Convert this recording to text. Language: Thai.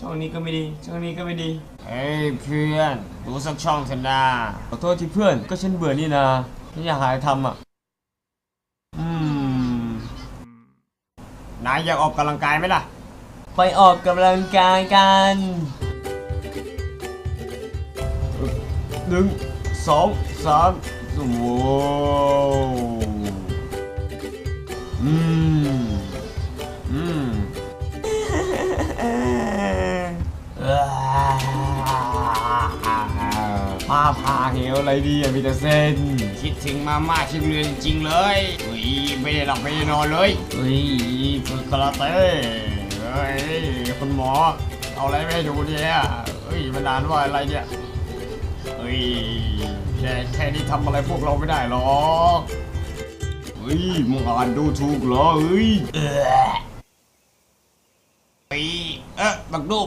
ช่องนี้ก็ไม่ดี ช่องนี้ก็ไม่ดี เฮ้ยเพื่อนดูสักช่องเถอะนะขอโทษที่เพื่อนก็ฉันเบื่อนี่นะฉันอยากหาอะไรทำอะ อืม นายอยากออกกำลังกายไหมล่ะ ไปออกกำลังกายกันหนึ่งสองสามโอ้โหอืม อืม ผ้าผ่าเหวอะไรดีอะมีแต่เส้นคิดถึงมาม่าที่โรงเรียนจริงๆเลยอุ้ยไม่ได้หลับไม่ได้นอนเลยเฮ้ยฝึกคาราเต้เฮ้ยคุณหมอ เอาอะไรไม่ดูเนี่ยเฮ้ยมันนานว่าอะไรเนี่ยเฮ้ยแค่แค่นี้ทำอะไรพวกเราไม่ได้หรอกเฮ้ยมึงอ่านดูถูกเหรอเฮ้ยเฮ้ยเอ๊ะบักดู